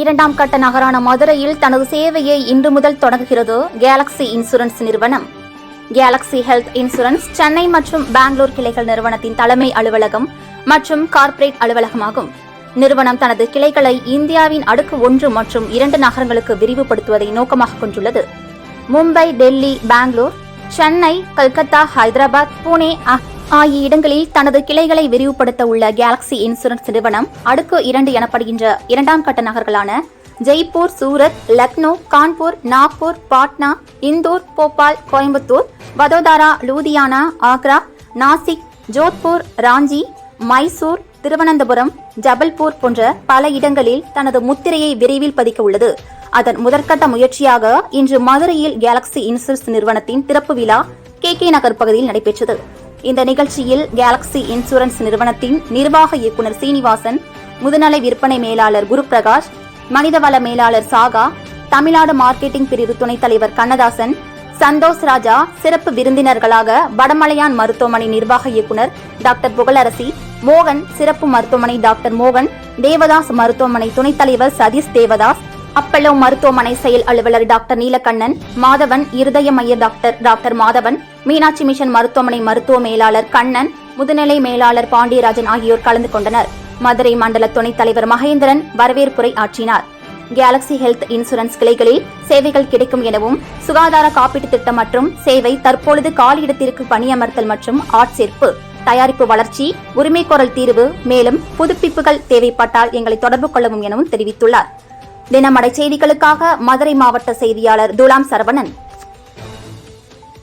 இரண்டாம் கட்ட நகரான மதுரையில் தனது சேவையை இன்று முதல் தொடங்குகிறது கேலக்ஸி இன்சூரன்ஸ் நிறுவனம். கேலக்ஸி ஹெல்த் இன்சூரன்ஸ் சென்னை மற்றும் பெங்களூர் கிளைகள் நிறுவனத்தின் தலைமை அலுவலகம் மற்றும் கார்ப்பரேட் அலுவலகமாகும். நிறுவனம் தனது கிளைகளை இந்தியாவின் அடுக்கு ஒன்று மற்றும் இரண்டு நகரங்களுக்கு விரிவுபடுத்துவதை நோக்கமாக கொண்டுள்ளது. மும்பை டெல்லி பெங்களூர் சென்னை கல்கத்தா ஹைதராபாத் புனே ஆகிய இடங்களில் தனது கிளைகளை விரிவுபடுத்த உள்ள கேலக்ஸி இன்சூரன்ஸ் நிறுவனம் அடுக்கு இரண்டு எனப்படுகின்ற இரண்டாம் கட்ட நகர்களான ஜெய்ப்பூர் சூரத் லக்னோ கான்பூர் நாக்பூர் பாட்னா இந்தூர் போபால் கோயம்புத்தூர் வதோதாரா லூதியானா ஆக்ரா நாசிக் ஜோத்பூர் ராஞ்சி மைசூர் திருவனந்தபுரம் ஜபல்பூர் போன்ற பல இடங்களில் தனது முத்திரையை விரைவில் பதிக்க உள்ளது அதன் முதற்கட்ட முயற்சியாக இன்று மதுரையில் கேலக்ஸி இன்சூரன்ஸ் நிறுவனத்தின் திறப்பு விழா கே கே நகர் பகுதியில் நடைபெற்றது. இந்த நிகழ்ச்சியில் கேலக்ஸி இன்சூரன்ஸ் நிறுவனத்தின் நிர்வாக இயக்குனர் சீனிவாசன் முதுநிலை விற்பனை மேலாளர் குருபிரகாஷ் மனிதவள மேலாளர் சாகா தமிழ்நாடு மார்க்கெட்டிங் பிரிவு துணைத் தலைவர் கண்ணதாசன் சந்தோஷ் ராஜா சிறப்பு விருந்தினர்களாக வடமலையான் மருத்துவமனை நிர்வாக இயக்குனர் டாக்டர் புகழரசி மோகன் சிறப்பு மருத்துவமனை டாக்டர் மோகன் தேவதாஸ் மருத்துவமனை துணைத் தலைவர் சதீஷ் தேவதாஸ் அப்பல்லோ மருத்துவமனை செயல் அலுவலர் டாக்டர் நீலகண்ணன் மாதவன் இருதய மைய doctor doctor Madhavan Meenakshi mission மருத்துவமனை மருத்துவ மேலாளர் கண்ணன் முதுநிலை மேலாளர் பாண்டியராஜன் ஆகியோர் கலந்து கொண்டனர். மதுரை மண்டல துணைத் தலைவர் மகேந்திரன் வரவேற்புரை ஆற்றினார். கேலக்ஸி ஹெல்த் இன்சூரன்ஸ் கிளைகளில் சேவைகள் கிடைக்கும் எனவும் சுகாதார காப்பீட்டு திட்டம் மற்றும் சேவை தற்பொழுது காலியிடத்திற்கு பணியமர்த்தல் மற்றும் ஆட்சேர்ப்பு தயாரிப்பு வளர்ச்சி உரிமைக்கோரல் தீர்வு மேலும் புதுப்பிப்புகள் தேவைப்பட்டால் எங்களை தொடர்பு கொள்ளவும் எனவும் தெரிவித்துள்ளார். தினமடை செய்திகளுக்காக மதுரை மாவட்ட செய்தியாளர் துலாம் சரவணன்.